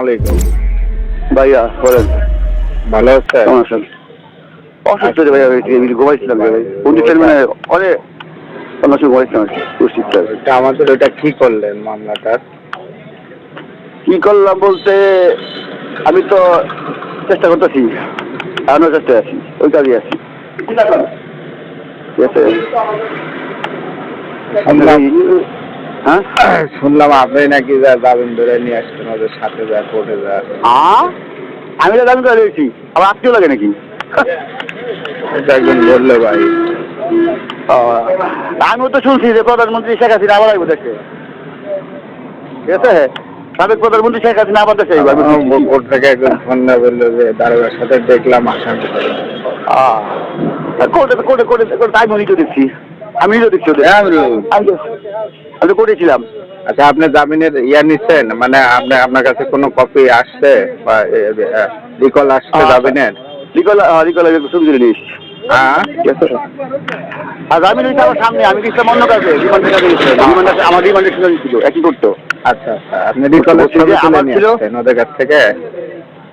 আলাইকুম। ভাইয়া বলেন। ভালো আছে কেমন আছেন? অসুস্থ রে ভাইয়া আমি ঘুমাইছিলাম ভাই। কন্ডিশন মানে অনেক অন্য সময় ঘুমাইছিলাম আর কি আমাদের ওটা কি করলেন মামলাটার? কি করলাম বলতে আমি তো চেষ্টা করতেছি এখনও চেষ্টায় আছি ওই কাজে আছি। ঠিক আছে। হ্যাঁ? শুনলাম আপনি নাকি যা ধরে নিয়ে আসছেন ওদের সাথে যা কোর্টে যা। হ্যাঁ আমি তো দামি করে দিয়েছি। আবার আত্মীয় লাগে নাকি? একজন বলল ভাই। আমিও তো শুনছি যে প্রধানমন্ত্রী শেখ হাসিনা আবার আইব দেখে ঠিক আছে? সাবেক প্রধানমন্ত্রী শেখ হাসিনা আবার দেখে আমি কোর্ট থেকে একজন ফোন না বলল যে দারোগার সাথে দেখলাম আসামি কোর্টে কোর্টে কোর্টে কোর্টে আমি নিজেও দেখছি। আমি নিজেও দেখছি হ্যাঁ। আমি আমি তো কোর্টে ছিলাম আচ্ছা আপনি জামিনের ইয়া নিচ্ছেন মানে আপনি আপনার কাছে কোনো কপি আসছে বা রিকল আসছে জামিনের? রিকল রিকল ছবি তুলে নিস। হ্যাঁ? আর আমি রয়েছি আমার সামনে আমি গেছিলাম অন্য কাজে রিমান্ডের কাজে গেছিলাম রিমান্ড আমার রিমান্ডের সঙ্গে ছিল একই করতো। আচ্ছা আচ্ছা আপনি রিকলের ছবি তুলে নিয়ে ওদের কাছ থেকে?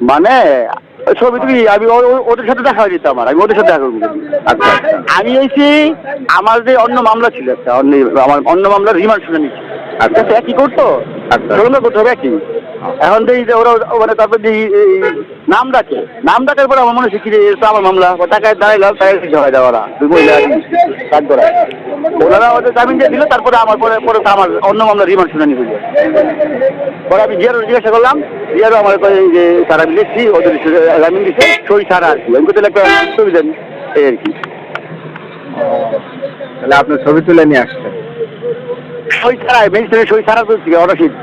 মানে ছবি তুমি আমি ওদের সাথে দেখা হয়ে যেত আমার আমি ওদের সাথে দেখা করব আচ্ছা আচ্ছা আমি হয়েছি আমার যে অন্য মামলা ছিল একটা অন্য আমার অন্য মামলার রিমান্ড শুনে নিচ্ছি আচ্ছা। আচ্ছা একই করতো আচ্ছা। করতে হবে একই এখন তো এই যে ওরা মানে তারপর যে নাম ডাকে। নাম ডাকার পরে আমার মনে হচ্ছে কি রে, এ আমার মামলা। ও টাকায় দাঁড়াইলাম তাই ঝগড়া দেওয়া ওরা। দুই মহিলা কাজ করা ওনারা ওদের জামিন দিয়ে দিল তারপরে আমার পরে পরে আমার অন্য মামলা রিমান্ড শুনে নিয়ে পরে আমি জিয়ারও জিজ্ঞাসা করলাম জিয়ারও আমার যে তারা আমি লিখছি ওদের জামিন দিচ্ছে সই ছাড়া আর কি। আমি কোথায় একটা ছবি দেন। এই আর কি। তাহলে আপনার ছবি তুলে নিয়ে আসছেন। সই ছাড়া ম্যাজিস্ট্রেটের সই ছাড়া তো অনাসিদ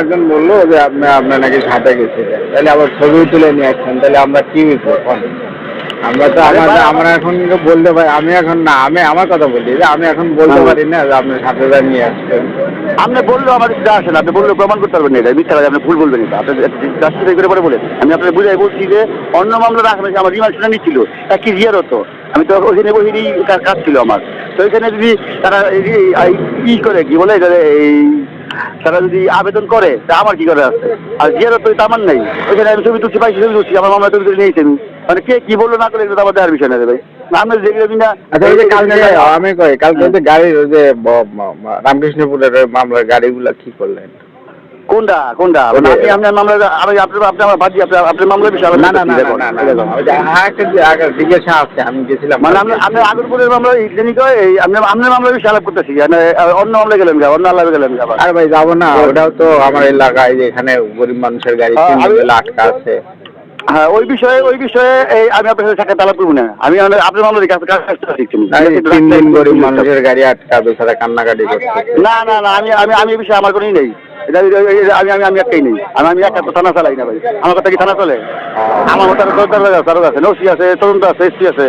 একজন বলল যে আপনি আপনার নাকি সাথে গেছিলেন। তাহলে আবার ছবি তুলে নিয়ে আসছেন তাহলে আমরা কি আমরা তো আমরা আমরা এখন বলতে পারি আমি এখন না আমি আমার কথা বলি যে আমি এখন বলতে। পারি না যে আপনি নিয়ে আসছেন। আপনি বললেও আমাদের যা আসেন আপনি বললেও প্রমাণ করতে পারবেন এটা মিথ্যা আপনি ভুল বলবেন এটা। আপনি করে পরে বলেন। আমি আপনাকে বুঝাই বলছি যে অন্য মামলা রাখা হয়েছে আমার রিমান্ড শুনে নিচ্ছিল একই জিয়ার হতো? আমি তো ওইখানে ওইখানেই কাজ কাজ ছিল আমার। তো ওইখানে যদি তারা ই করে কি বলে এই তারা যদি আবেদন করে তা আমার কি করে আছে? আর জিয়ারত তো আমার নেই। ওইখানে আমি ছবি তুলছি পাইছি ছবি তুলছি আমার মামলা তুমি তুলে নিয়েছি আমি। মানে কে কি বলল না করে এটা আমার দেওয়ার বিষয় না ভাই। আমরা যেগুলো না আচ্ছা আমি কই কালকে গাড়ি গাড়ির ওই যে রামকৃষ্ণপুরের মামলার গাড়িগুলা কি করলেন? কোনটা? কোনটা? ওই আপনি আপনার মামলা আমি আপনি আপনি আমার বাদ দিয়ে আপনি আপনার মামলার বিষয়ে না না না না না না ওই যে আরেকটা যে আগে জিজ্ঞাসা আছে আমি গেছিলাম। মানে আপনি আপনি আগরপুরের মামলা ইদানিং এই আপনি আপনার মামলার বিষয়ে আলাপ করতেছি। মানে অন্য মামলা গেলেন যা অন্য আলাপে গেলেন আরে ভাই যাব না ওটাও তো আমার এলাকায় যে এখানে গরিব মানুষের গাড়ি হ্যাঁ, আটকা আছে। হ্যাঁ ওই বিষয়ে ওই বিষয়ে এই আমি আপনার সাথে সাক্ষাৎ আলাপ করব না। আমি আপনার- আপনার মামলার কাছে তিন দিন গরিব মানুষের গাড়ি আটকা বেচারা কান্নাকাটি করছে। না না না আমি আমি আমি এই বিষয়ে আমার কোনোই নেই। আমি আমি আমি একটাই নেই আমি আমি তো থানা চালাই না ভাই আমার কথা কি থানা চলে আমার মতো দরকার আছে নৌসি আছে তরুণ আছে এসপি আছে